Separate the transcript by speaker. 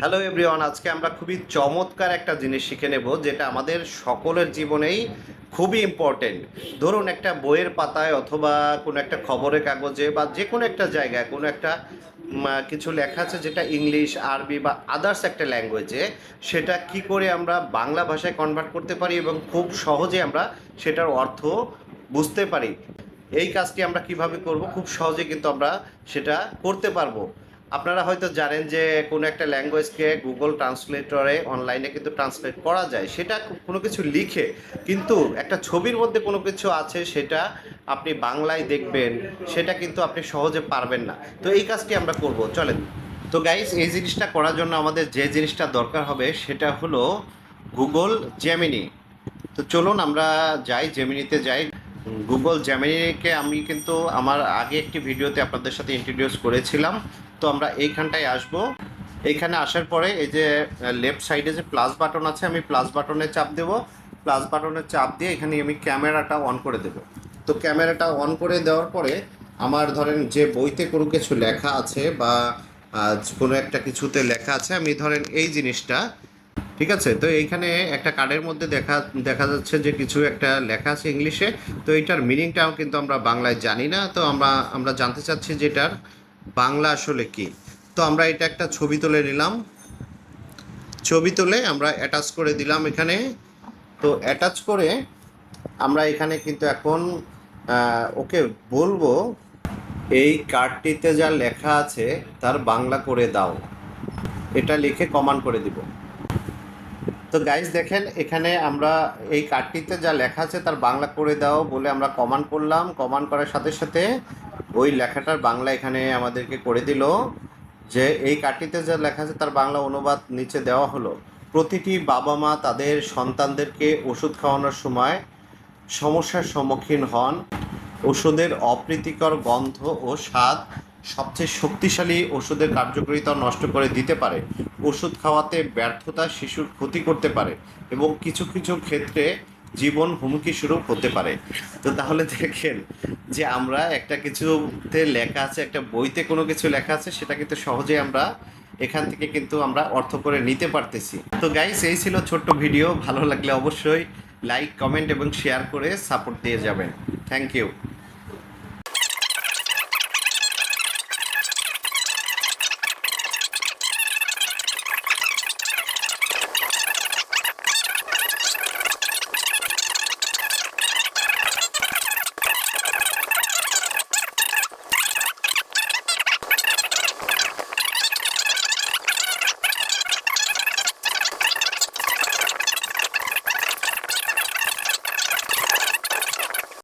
Speaker 1: Hello everyone আজকে আমরা খুবই চমৎকার একটা জিনিস শিখে নেব যেটা আমাদের সকলের জীবনেই খুবই ইম্পর্টেন্ট ধরুন একটা বইয়ের পাতায় অথবা কোনো একটা খবরের কাগজে বা যে কোনো একটা জায়গায় কোনো একটা কিছু লেখা আছে যেটা ইংলিশ, আরবি বা আদার্স একটা ল্যাঙ্গুয়েজে সেটা কি করে আমরা বাংলা ভাষায় কনভার্ট করতে পারি এবং খুব সহজে আমরা সেটার অর্থ বুঝতে পারি। এই কাজটি আমরা কীভাবে করব? খুব সহজে কিন্তু আমরা সেটা করতে পারব। আপনারা হয়তো জানেন যে কোনো একটা ল্যাঙ্গুয়েজকে গুগল ট্রান্সলেটরে অনলাইনে কিন্তু ট্রান্সলেট করা যায়। সেটা কোনো কিছু লিখে কিন্তু একটা ছবির মধ্যে কোনো কিছু আছে সেটা আপনি বাংলায় দেখবেন, সেটা কিন্তু আপনি সহজে পারবেন না। তো এই কাজটি আমরা করব। চলেন। তো গাইজ এই জিনিসটা করার জন্য আমাদের যে জিনিসটা দরকার হবে সেটা হলো গুগল জেমিনি তো চলুন আমরা যাই জেমিনিতে যাই। গুগল জেমিনিকে আমি কিন্তু আমার আগে একটি ভিডিওতে আপনাদের সাথে ইন্ট্রোডিউস করেছিলাম। তো আমরা এইখানটায় আসব। এইখানে আসার পরে এই যে লেফট সাইডে যে প্লাস বাটন আছে, আমি প্লাস বাটনে চাপ দেব। প্লাস বাটনে চাপ দিয়ে এখানে আমি ক্যামেরাটা অন করে দেব। তো ক্যামেরাটা অন করে দেওয়ার পরে আমার ধরেন যে বইতে কোনো কিছু লেখা আছে বা কোনো একটা কিছুতে লেখা আছে, আমি ধরেন এই জিনিসটা, ঠিক আছে? তো এইখানে একটা কার্ডের মধ্যে দেখা দেখা যাচ্ছে যে কিছু একটা লেখা আছে ইংলিশে। তো এটার মিনিংটাও কিন্তু আমরা বাংলায় জানি না। তো আমরা আমরা জানতে চাচ্ছি যে এটার বাংলা আসলে কি? তো আমরা এটা একটা ছবি তুলে নিলাম। ছবি তুলে আমরা অ্যাটাচ করে দিলাম এখানে। তো অ্যাটাচ করে আমরা এখানে কিন্তু এখন ওকে বলব, এই কার্ডটিতে যা লেখা আছে তার বাংলা করে দাও। এটা লিখে কমান্ড করে দিব। তো গাইজ দেখেন, এখানে আমরা এই কার্ডটিতে যা লেখা আছে তার বাংলা করে দাও বলে আমরা কমান্ড করলাম। কমান্ড করার সাথে সাথে ওই লেখাটার বাংলা এখানে আমাদেরকে করে দিল যে এই কার্ডটিতে যা লেখা আছে তার বাংলা অনুবাদ নিচে দেওয়া হলো। প্রতিটি বাবা মা তাদের সন্তানদেরকে ওষুধ খাওয়ানোর সময় সমস্যার সম্মুখীন হন। ওষুধের অপ্রীতিকর গন্ধ ও স্বাদ সবচেয়ে শক্তিশালী ওষুধের কার্যকারিতা নষ্ট করে দিতে পারে। ওষুধ খাওয়াতে ব্যর্থতা শিশুর ক্ষতি করতে পারে এবং কিছু কিছু ক্ষেত্রে জীবন হুমকি শুরু হতে পারে। তো তাহলে দেখেন যে আমরা একটা কিছুতে লেখা আছে, একটা বইতে কোনো কিছু লেখা আছে, সেটা কিন্তু সহজে আমরা এখান থেকে কিন্তু আমরা অর্থ করে নিতে পারতেছি। তো গাইস এই ছিল ছোট্ট ভিডিও ভালো লাগলে অবশ্যই লাইক কমেন্ট এবং শেয়ার করে সাপোর্ট দিয়ে যাবেন। Thank you